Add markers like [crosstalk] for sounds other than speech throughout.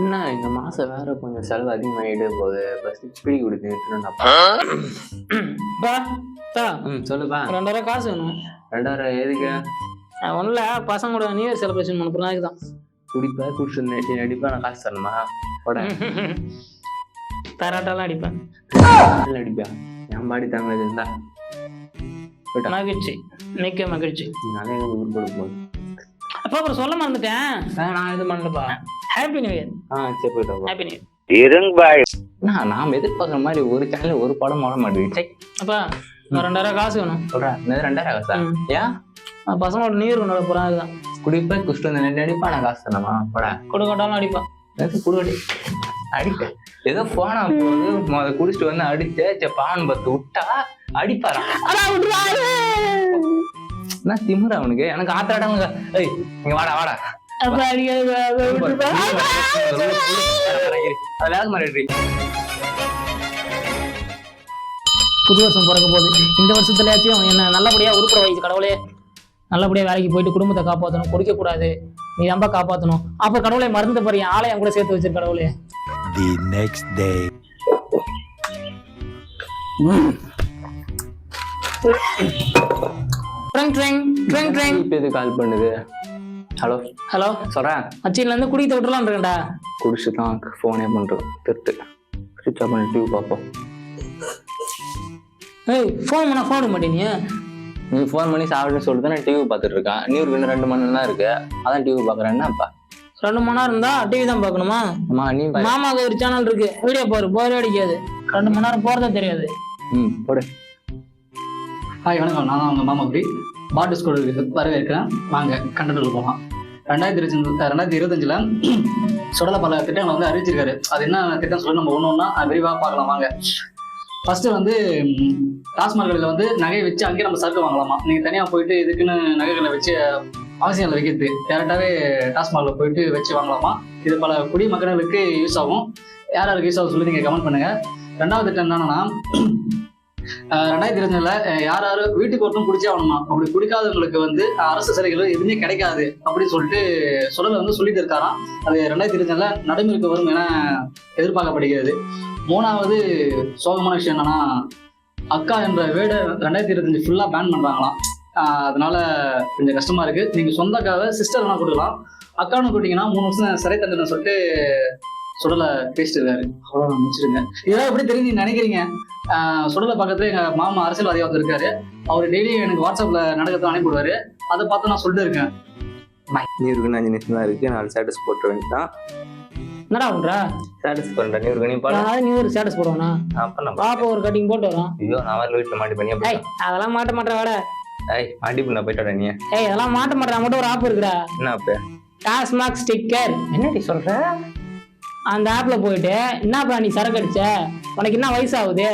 என்ன இந்த மாசம் வேற கொஞ்சம் செலவு அதிகமாயிட்டே போகுது. ஃபர்ஸ்ட் பிடி கொடுத்துருந்தப்பா பா தா ம் சொல்லுப்பா. ரெண்டாயிரம் காசு வேணும். ரெண்டாயிரம் எதுக்கு? ஒன்றும் இல்லை பசங்களோட நியூ இயர் செலிப்ரேஷன் பண்ண போகிறதுக்கு தான் குடிப்பா குடிச்சு நடிப்பா நான் காசு தரணுமா? போட. தராட்டாலாம் அடிப்பேன். அடிப்பா. என் பாடி தாங்க இருந்தா. மகிழ்ச்சி. மிக்க மகிழ்ச்சி. நிறைய உருப்பட போகுது. அப்பா அப்புறம் சொல்ல மறந்துட்டேன். நான் எதுவும் பண்ணலப்பா. ஹாப்பி நியூ இயர் ஆ சரி போயிட்டா ஹாப்பி நியூ இயர் நான் நாம் எதிர்பார்க்குற மாதிரி ஒரு சேனல் ஒரு படம் போட மாட்டேங்குது. அப்பா நான் ரெண்டாயிரம் காசு வேணும். சொல்றேன். இந்த ரெண்டாயிரம் காசா. ஏன் நான் பசங்களோட இயர் கொண்டாட போகிறேன் அதுதான். குடிப்பா குஷ்டு வந்து நெட் அடிப்பா நான் காசு தரணுமா போட. கொடுக்கட்டாலும் அடிப்பா. எனக்கு குடுவடி அடிக்க ஏதோ போனா போது முத குடிச்சிட்டு வந்து அடிச்ச பாவன் பத்து விட்டா அடிப்பாரா என்ன திமுற அவனுக்கு? எனக்கு ஆத்திராட்டவங்க ஏய் இங்க வாடா வாடா. புது வருஷம் பிறக்க போகுது. இந்த வருஷத்துலயாச்சும் என்ன நல்லபடியா உருப்பட வைச்சு கடவுளே. நல்லபடியா வேலைக்கு போயிட்டு குடும்பத்தை காப்பாற்றணும் குடிக்க கூடாது நீ ரொம்ப காப்பாற்றணும் அப்ப கடவுளை மறந்து ஆளை என் கூட சேர்த்து வச்சிரு கடவுளே. The next day. ட்ரிங் ட்ரிங் ட்ரிங் ட்ரிங் இப்ப எது கால் பண்ணுது? ஹலோ ஹலோ சொல்றேன். அச்சின்ல இருந்து குடிக்க விட்டுலாம் இருக்கேன்டா. குடிச்சு தான் ஃபோனே பண்றோம் திருட்டு. சுவிச் ஆஃப் பண்ணி டிவி பார்ப்போம். ஏய் ஃபோன் பண்ணா ஃபோன் எடுக்க நீ? ஃபோன் பண்ணி சாப்பிடுன்னு சொல்லிட்டு நான் டிவி பார்த்துட்டு இருக்கேன் நியூருக்கு இன்னும் ரெண்டு மணி நேரம் இருக்கு. அதான் டிவி பார்க்குறேன். என்னப்பா? ரெண்டு மணி நேரம் இருந்தா டிவி தான் பார்க்கணுமா? நீ பாரு. மாமாக்கு ஒரு சேனல் இருக்கு. வீடியோ பாரு. போரே அடிக்காது. ரெண்டு மணி நேரம் போறதே தெரியாது. ம் போடு. ஹாய் வணக்கம். நான் தான் உங்கள் குடி. பாட்டு ஸ்கூலுக்கு வரவேற்கிறேன். வாங்க கண்டனூர் போகலாம். ரெண்டாயிரத்தி இருபத்தஞ்சு ரெண்டாயிரத்தி இருபத்தஞ்சில் [clears throat] சுடல பல திட்டங்களை வந்து அறிவிச்சிருக்காரு. அது என்ன திட்டம் சொல்லி நம்ம ஒன்று ஒன்றா விரிவாக பார்க்கலாம் வாங்க. ஃபர்ஸ்ட் வந்து ம், டாஸ்மாக் கடையில் வந்து நகையை வச்சு அங்கேயே நம்ம சரக்கு வாங்கலாமா? நீங்கள் தனியாக போயிட்டு இதுக்குன்னு நகைகளை வச்சு அவசியம் இல்லை வைக்கிறது டேரெக்டாகவே டாஸ்மாகில் போயிட்டு வச்சு வாங்கலாமா? இது பல குடிமக்களுக்கு யூஸ் ஆகும். யார் யாருக்கு யூஸ் ஆகும் சொல்லி நீங்கள் கமெண்ட் பண்ணுங்கள் ரெண்டாவது திட்டம் என்னன்னா ரெண்டாயிரத்தி இருபதுல யார் யாரு வீட்டுக்கு ஒருத்தரும் குடிச்சே ஆகணுமா? அப்படி குடிக்காதவங்களுக்கு வந்து அரசு சிலைகள் எதுவுமே கிடைக்காது அப்படின்னு சொல்லிட்டு சுடல் வந்து சொல்லிட்டு இருக்காராம். அது ரெண்டாயிரத்தி இருபதுல நடைமுறைக்கு வரும் என எதிர்பார்க்கப்படுகிறது. மூணாவது சோகமான விஷயம் என்னன்னா அக்கா என்ற வேர்டை ரெண்டாயிரத்தி இருபத்தஞ்சு ஃபுல்லா பேன் பண்றாங்களாம். அதனால கொஞ்சம் கஷ்டமா இருக்கு. நீங்க சொந்த அக்காவை சிஸ்டர் வேணா கொடுக்கலாம். அக்கான்னு கூட்டிங்கன்னா மூணு வருஷம் சிறை தண்டனை சொல்லிட்டு சுடலை பேசிட்டு இருக்காரு அவ்வளோ முடிச்சிருங்க. இதெல்லாம் எப்படி தெரியும் நீங்க நினைக்கிறீங்க? சுடலை பக்கத்துல எங்க மாமா அரசியல்வாதியா வந்து இருக்காரு அவர் டெய்லி எனக்கு வாட்ஸ்அப்ல நடக்கிறத அனுப்பிவிடுவாரு அதை பார்த்து நான் சொல்லிட்டு இருக்கேன் நியூருக்கு அஞ்சு நிமிஷம் தான் இருக்கு. நாலு ஸ்டேட்டஸ் போட்டு வேண்டியதான் என்னடா பண்ற? ஸ்டேட்டஸ் பண்றேன். நீ பாடு. நான் நியூ இயர் ஸ்டேட்டஸ் போடுவேனா? அப்ப நான் பாப்பா ஒரு கட்டிங் போட்டு வரோம். ஐயோ நான் வரல வீட்டுல மாட்டி பண்ணி ஏய் அதெல்லாம் மாட்ட மாட்டேன் வாட. ஏய் மாட்டி பண்ண போயிட்டா நீ. ஏய் அதெல்லாம் மாட்ட மாட்டேன். மட்டும் ஒரு ஆப் இருக்குடா. என்ன அப்ப டாஸ்மாக் ஸ்டிக்கர் என்னடி சொல்ற? அந்த ஆப்ல போயிட்டு என்னப்பா நீ சரக்கு அடிச்ச? உனக்கு என்ன வயசு ஆகுது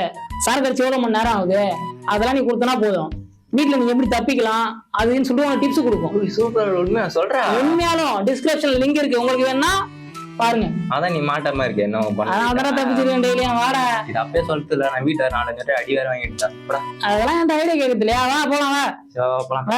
சரக்கு அடிச்சு எவ்வளவு மணி நேரம் ஆகுது? அதெல்லாம் நீ கொடுத்தனா போதும். வீட்ல நீ எப்படி தப்பிக்கலாம்? அதுன்னு சொல்லிட்டு உனக்கு டிப்ஸ் கொடுக்கும். சூப்பர் உண்மையா சொல்றேன் உண்மையாலும் டிஸ்கிரிப்ஷன்ல லிங்க் இருக்கு. உங்களுக்கு வேணா பாருங்க. அதான் நீ மாட்டாம இருக்க என்ன பண்ண தப்பிச்சிருக்கேன் டெய்லியும் வாடா. இது அப்பயே இல்ல நான் வீட்டுல நாலு அடி வேற வாங்கிட்டேன் அதெல்லாம் என் ஐடியா கேட்கறது இல்லையா வா போலாம் வா. போலாம்.